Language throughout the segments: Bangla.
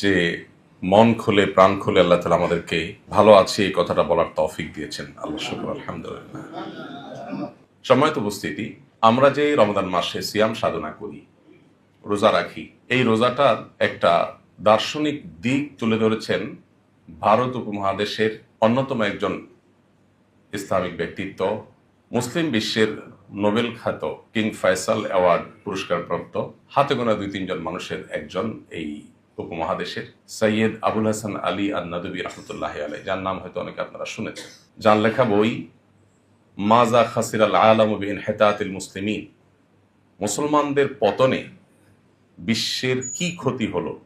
যে মন খুলে, প্রাণ খুলে আল্লাহ তালা আমাদেরকে ভালো আছে, এই কথাটা বলার তৌফিক দিয়েছেন। আল্লাহ শুক্র, আলহামদুলিল্লাহ। সময়ত উপস্থিতি, আমরা যে রমদান মাসে সিয়াম সাধনা করি, রোজা রাখি, এই রোজাটার একটা দার্শনিক দিক তুলে ধরেছেন ভারত উপমহাদেশের অন্যতম একজন ইসলামিক ব্যক্তিত্ব, মুসলিম বিশ্বের নোবেল খ্যাত কিং ফয়সাল অ্যাওয়ার্ড পুরস্কারপ্রাপ্ত, হাতে গোনা দুই তিনজন মানুষের একজন এই উপমহাদেশের সৈয়দ আবুল হাসান আলী আর নদবী রহমতুল্লাহ আলাই যার নাম হয়তো অনেকে আপনারা শুনেছেন। যার লেখা বই, মাজা খাসির আল আলমবিন হেতাতিল মুসলিমিন, মুসলমানদের পতনে বিশ্বের কি ক্ষতি হলো?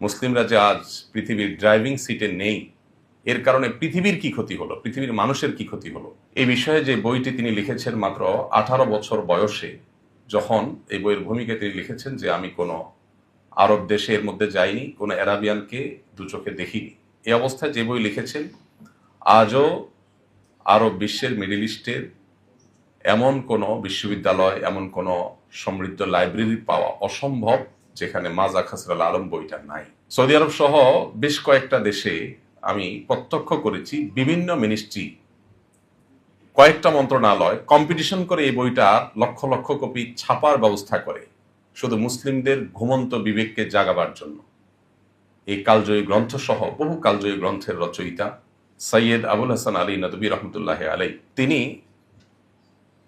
মুসলিমরা যে আজ পৃথিবীর ড্রাইভিং সিটে নেই, এর কারণে পৃথিবীর কি ক্ষতি হলো? পৃথিবীর মানুষের কি ক্ষতি হলো? এই বিষয়ে যে বইটি তিনি লিখেছেন মাত্র আঠারো বছর বয়সে, যখন এই বইয়ের ভূমিকায় তিনি লিখেছেন যে, আমি কোনো আরব দেশে এর মধ্যে যাইনি, কোনো অ্যারাবিয়ানকে দু চোখে দেখিনি। এই অবস্থায় যে বই লিখেছেন, আজও আরব বিশ্বের মিডিল ইস্টের এমন কোনো বিশ্ববিদ্যালয়, এমন কোনো সমৃদ্ধ লাইব্রেরি পাওয়া অসম্ভব, যেখানে মাজা খাসরাল আলম বইটা নাই। সৌদি আরব সহ বেশ কয়েকটা দেশে আমি প্রত্যক্ষ করেছি, বিভিন্ন মিনিস্ট্রি, কয়েকটা মন্ত্রণালয় কম্পিটিশন করে এই বইটা লক্ষ লক্ষ কপি ছাপার ব্যবস্থা করে। শুধু মুসলিমদের ঘুমন্ত বিবেককে জাগাবার জন্য। এই কালজয়ী গ্রন্থ সহ বহু কালজয়ী গ্রন্থের রচয়িতা সৈয়দ আবুল হাসান আলী নদবী রহমতুল্লাহ আলাই তিনি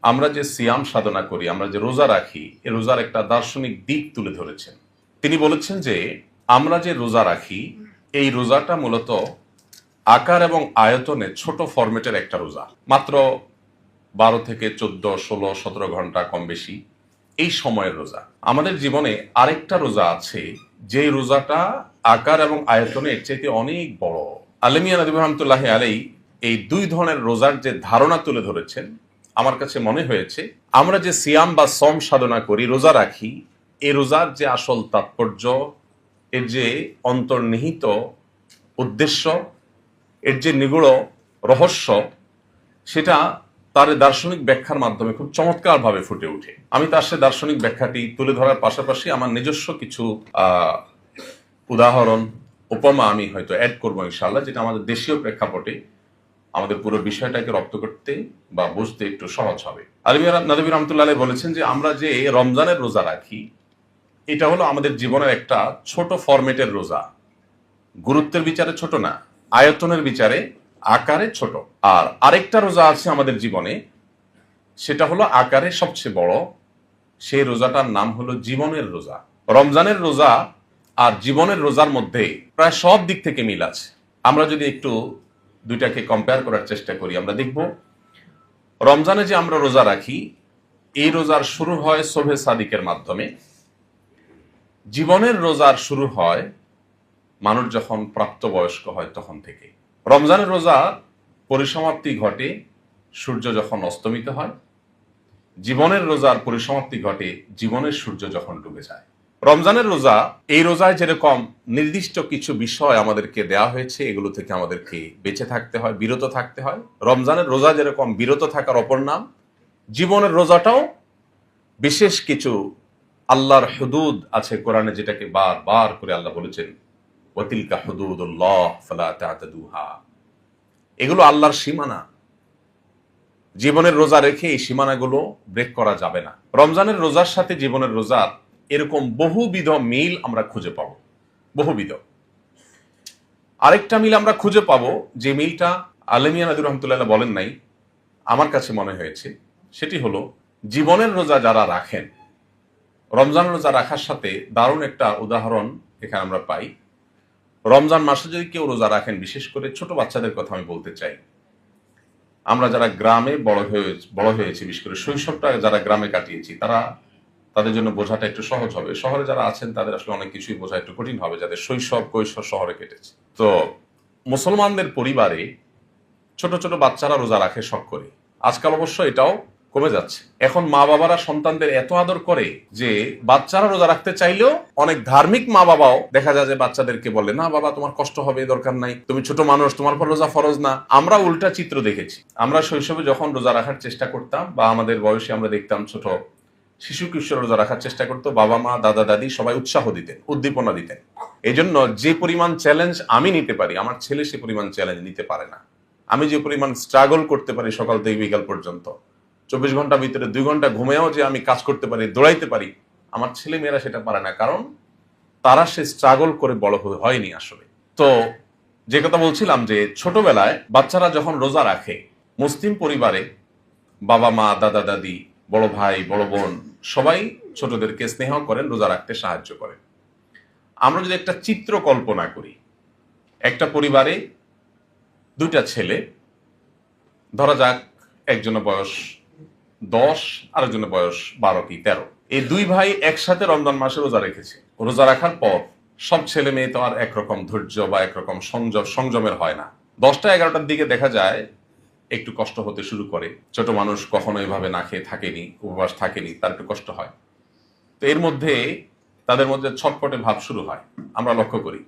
আমরা যে সিয়াম সাধনা করি, আমরা যে রোজা রাখি এই রোজার একটা দার্শনিক দিক তুলে ধরেছেন। তিনি বলেছেন যে, আমরা যে রোজা রাখি, এই রোজাটা মূলত আকার এবং আয়তনে ছোট ফরম্যাটের একটা রোজা। মাত্র বারো থেকে চোদ্দ, ষোলো, সতেরো ঘণ্টা কম বেশি। এই সময়ের রোজা। আমাদের জীবনে আরেকটা রোজা আছে, যে রোজাটা আকার এবং আয়তনে এর চাইতে অনেক বড়। আলমিয়া নদী রহমতুল্লাহ আলাই এই দুই ধরনের রোজার যে ধারণা তুলে ধরেছেন, আমার কাছে মনে হয়েছে, আমরা যে সিয়াম বা সম সাধনা করি, রোজা রাখি, এ রোজার যে আসল তাৎপর্য, এর যে অন্তর্নিহিত উদ্দেশ্য, এর যে নিগুড় রহস্য, সেটা তার দার্শনিক ব্যাখ্যার মাধ্যমে খুব চমৎকারভাবে ফুটে ওঠে। আমি তার সে দার্শনিক ব্যাখ্যাটি তুলে ধরার পাশাপাশি আমার নিজস্ব কিছু উদাহরণ, উপমা আমি হয়তো অ্যাড করব ইনশাল্লাহ যেটা আমাদের দেশীয় প্রেক্ষাপটে আমাদের পুরো বিষয়টাকে রপ্ত করতে বা বুঝতে একটু সহজ হবে। আলমিয়া নদী রহমতুল্লাহ বলেছেন যে, আমরা যে রমজানের রোজা রাখি, এটা হলো আমাদের জীবনের একটা ছোট ফরম্যাটের রোজা। গুরুত্বের বিচারে ছোট না, আয়তনের বিচারে আকারে ছোট। আর আরেকটা রোজা আছে আমাদের জীবনে, সেটা হলো আকারে সবচেয়ে বড়। সেই রোজাটার নাম হলো জীবনের রোজা। রমজানের রোজা আর জীবনের রোজার মধ্যে প্রায় সব দিক থেকে মিল আছে। আমরা যদি একটু দুইটাকে কম্পেয়ার করার চেষ্টা করি, আমরা দেখব। রমজানে যে আমরা রোজা রাখি, এই রোজার শুরু হয় সোভে সাদিকের মাধ্যমে। জীবনের রোজার শুরু হয় মানুষ যখন প্রাপ্তবয়স্ক হয় তখন থেকে। রমজানের রোজা পরিসমাপ্তি ঘটে সূর্য যখন অস্তমিত হয়, জীবনের রোজার পরিসমাপ্তি ঘটে জীবনের সূর্য যখন ডুবে যায়। রমজানের রোজা এই রোজায় যেরকম নির্দিষ্ট কিছু বিষয় আমাদেরকে দেয়া হয়েছে, এগুলো থেকে আমাদেরকে বেঁচে থাকতে হয়, বিরত থাকতে হয়। রমজানের রোজা যেরকম বিরত থাকার অপর নাম, জীবনের রোজাটাও বিশেষ কিছু আল্লাহর হুদুদ আছে কোরআনে যেটাকে বার বার করে আল্লাহ বলেছেন ওয়াতিলকা হুদুদুল্লাহ ফালা তাতাদুহা। এগুলো আল্লাহর সীমানা। জীবনের রোজা রেখে এই সীমানাগুলো ব্রেক করা যাবে না। রমজানের রোজার সাথে জীবনের রোজার এরকম বহুবিধ মিল আমরা খুঁজে পাবো। বহুবিধ। আরেকটা মিল আমরা খুঁজে পাবো, যে মিলটা আলমিয়া নাদুর রহমতুল্লাহ বলেন নাই, আমার কাছে মনে হয়েছে। সেটি হলো, জীবনের রোজা যারা রাখেন রমজান রোজা রাখার সাথে দারুণ একটা উদাহরণ এখানে আমরা পাই। রমজান মাসে যদি কেউ রোজা রাখেন, বিশেষ করে ছোট বাচ্চাদের কথা আমি বলতে চাই। আমরা যারা গ্রামে বড় হয়ে, বড় হয়েছি, বিশেষ করে শৈশবটা যারা গ্রামে কাটিয়েছি, তারা তাদের জন্য বোঝাটা একটু সহজ হবে। শহরে যারা আছেন, তাদের আসলে অনেক কিছুই বোঝা একটু কঠিন হবে যাদের শৈশব, কৈশোর শহরে কেটেছে। তো মুসলমানদের পরিবারে ছোট ছোট বাচ্চারা রোজা রাখে শখ করে। আজকাল অবশ্য এটাও কমে যাচ্ছে। এখন মা বাবারা সন্তানদের এত আদর করে যে বাচ্চারা রোজা রাখতে চাইলেও অনেক ধার্মিক মা বাবাও দেখা যায় যে বাচ্চাদেরকে বলে, না বাবা, তোমার কষ্ট হবে দরকার নাই। তুমি ছোট মানুষ, তোমার পর রোজা ফরজ না। আমরা উল্টা চিত্র দেখেছি। আমরা শৈশবে যখন রোজা রাখার চেষ্টা করতাম বা আমাদের বয়সে আমরা দেখতাম ছোট শিশু কিশোর রোজা রাখার চেষ্টা করতো, বাবা মা, দাদা, দাদি সবাই উৎসাহ দিতেন, উদ্দীপনা দিতেন। এই জন্য যে পরিমাণ চ্যালেঞ্জ আমি নিতে পারি, আমার ছেলে সে পরিমাণ চ্যালেঞ্জ নিতে পারে না। আমি যে পরিমাণ স্ট্রাগল করতে পারি সকাল থেকে বিকাল পর্যন্ত চব্বিশ ঘণ্টার ভিতরে দুই ঘণ্টা ঘুমেও যে আমি কাজ করতে পারি, দৌড়াইতে পারি, আমার ছেলে মেয়েরা সেটা পারে না। কারণ তারা সে স্ট্রাগল করে বড় হয়নি আসলে। তো যে কথা বলছিলাম যে ছোটবেলায় বাচ্চারা যখন রোজা রাখে, মুসলিম পরিবারে বাবা, মা, দাদা, দাদি, বড় ভাই, বড় বোন সবাই ছোটদেরকে স্নেহ করেন রোজা রাখতে সাহায্য করেন আমরা যদি একটা চিত্র কল্পনা করি, একটা পরিবারে দুইটা ছেলে, ধরা যাক একজনের বয়স দশ, আরেকজনের বয়স বারো কি তেরো। এই দুই ভাই একসাথে রমজান মাসে রোজা রেখেছে। রোজা রাখার পর সব ছেলে মেয়ে তো আর একরকম ধৈর্য বা একরকম সংযম, সংযমের হয় না। দশটা, এগারোটার দিকে দেখা যায় একটু কষ্ট হতে শুরু করে। ছোট মানুষ কখনো এভাবে না খেয়ে থাকেনি, উপবাস থাকেনি, তার একটু কষ্ট হয়। তো এর মধ্যে তাদের মধ্যে ছটপটে ভাব শুরু হয়, আমরা লক্ষ্য করি।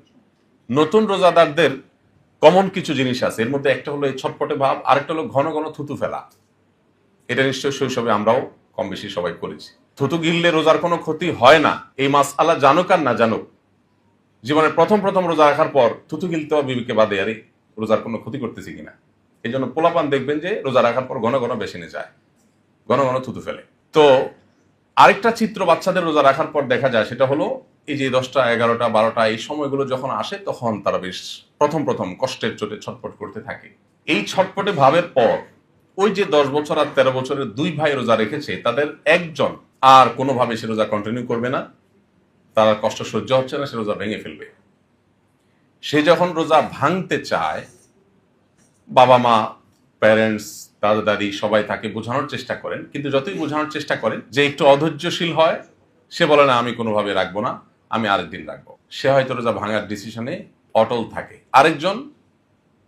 নতুন রোজাদারদের কমন কিছু জিনিস আছে, এর মধ্যে একটা হলো এই ছটপটে ভাব, আরেকটা হলো ঘন ঘন থুতু ফেলা। এটা নিশ্চয়ই শৈশবে আমরাও কম বেশি সবাই করেছি। থুতু গিললে রোজার কোনো ক্ষতি হয় না। এই মাস আল্লাহ জানুক আর না জানুক জীবনের প্রথম প্রথম রোজা রাখার পর থুতু গিলতে বিবিকে বাদে, আরে রোজার কোনো ক্ষতি করতেছি কিনা? এই জন্য পোলাপান দেখবেন যে রোজা রাখার পর ঘন ঘন বেসিনে যায়, ঘন ঘন থুতু ফেলে। তো আরেকটা চিত্র বাচ্চাদের রোজা রাখার পর দেখা যায়, সেটা হলো এই যে দশটা, এগারোটা, বারোটা, এই সময়গুলো যখন আসে তখন তারা বেশ প্রথম প্রথম কষ্টের চোটে ছটপট করতে থাকে। এই ছটপটে ভাবের পর ওই যে দশ বছর আর তেরো বছরের দুই ভাই রোজা রেখেছে, তাদের একজন আর কোনোভাবে সে রোজা কন্টিনিউ করবে না। তার কষ্ট সহ্য হচ্ছে না, সে রোজা ভেঙে ফেলবে। সে যখন রোজা ভাঙতে চায়, বাবা মা প্যারেন্টস দাদা দাদি সবাই তাকে বোঝানোর চেষ্টা করেন। কিন্তু যতই বোঝানোর চেষ্টা করেন, যে একটু অধৈর্যশীল হয়, সে বলে, না, আমি কোনোভাবে রাখব না, আমি আরেকদিন রাখব। সে হয়তো রোজা ভাঙার ডিসিশনে অটল থাকে। আরেকজন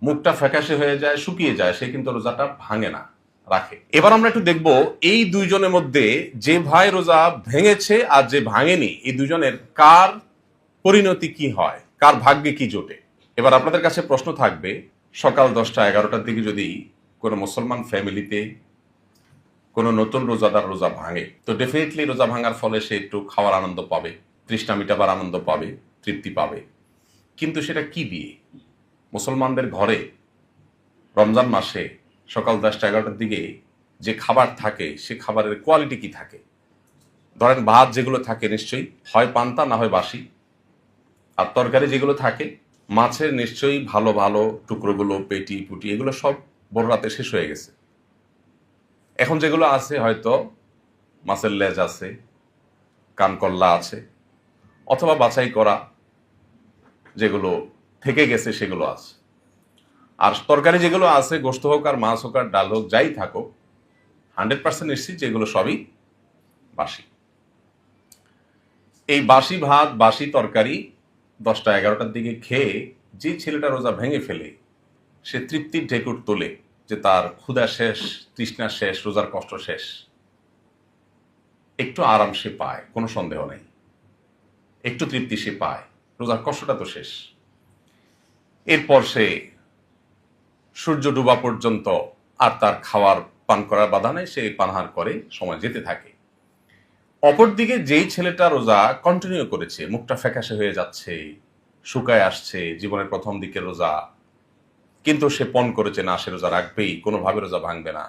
মুখটা ফ্যাকাশে হয়ে যায়, শুকিয়ে যায়, সে কিন্তু রোজাটা ভাঙে না, রাখে। এবার আমরা একটু দেখব এই দুইজনের মধ্যে যে ভাই রোজা ভেঙেছে আর যে ভাঙেনি, এই দুজনের কার পরিণতি কি হয়, কার ভাগ্যে কি জোটে? এবার আপনাদের কাছে প্রশ্ন থাকবে, সকাল দশটা এগারোটার দিকে যদি কোনো মুসলমান ফ্যামিলিতে কোনো নতুন রোজাদার রোজা ভাঙে, তো ডেফিনেটলি রোজা ভাঙার ফলে সে একটু খাওয়ার আনন্দ পাবে, তৃষ্ণা মিটাবার আনন্দ পাবে, তৃপ্তি পাবে। কিন্তু সেটা কি দিয়ে? মুসলমানদের ঘরে রমজান মাসে সকাল দশটা এগারোটার দিকে যে খাবার থাকে, সে খাবারের কোয়ালিটি কি থাকে? ধরেন ভাত যেগুলো থাকে নিশ্চয়ই, হয় পান্তা না হয় বাসি। আর তরকারি যেগুলো থাকে, মাছের নিশ্চয়ই ভালো ভালো টুকরোগুলো, পেটি, পুটি, এগুলো সব বড় রাতে শেষ হয়ে গেছে। এখন যেগুলো আছে হয়তো মাছের লেজ আছে, কানকল্লা আছে, অথবা বাছাই করা যেগুলো থেকে গেছে সেগুলো আছে আর তরকারি যেগুলো আছে গোস্ত হোক আর মাছ হোক আর ডাল হোক, যাই থাকুক, হান্ড্রেড পার্সেন্ট নিশ্চিত যেগুলো সবই বাসি। এই বাসি ভাত, বাসি তরকারি দশটা এগারোটার দিকে খেয়ে যে ছেলেটা রোজা ভেঙে ফেলে, সে তৃপ্তির ঢেকুর তোলে যে তার ক্ষুধা শেষ, তৃষ্ণা শেষ, রোজার কষ্ট শেষ। একটু আরাম সে পায়, কোনো সন্দেহ নেই। একটু তৃপ্তি সে পায়, রোজার কষ্টটা তো শেষ। এরপর সে সূর্য ডুবা পর্যন্ত আর তার খাওয়ার, পান করার বাধা নেই, সে পানহার করে সময় যেতে থাকে। অপরদিকে যেই ছেলেটা রোজা কন্টিনিউ করেছে, মুখটা ফ্যাকাশে হয়ে যাচ্ছে, শুকায় আসছে, জীবনের প্রথম দিকে রোজা, কিন্তু সে পণ করেছে, না, সে রোজা রাখবেই, কোনোভাবে রোজা ভাঙবে না।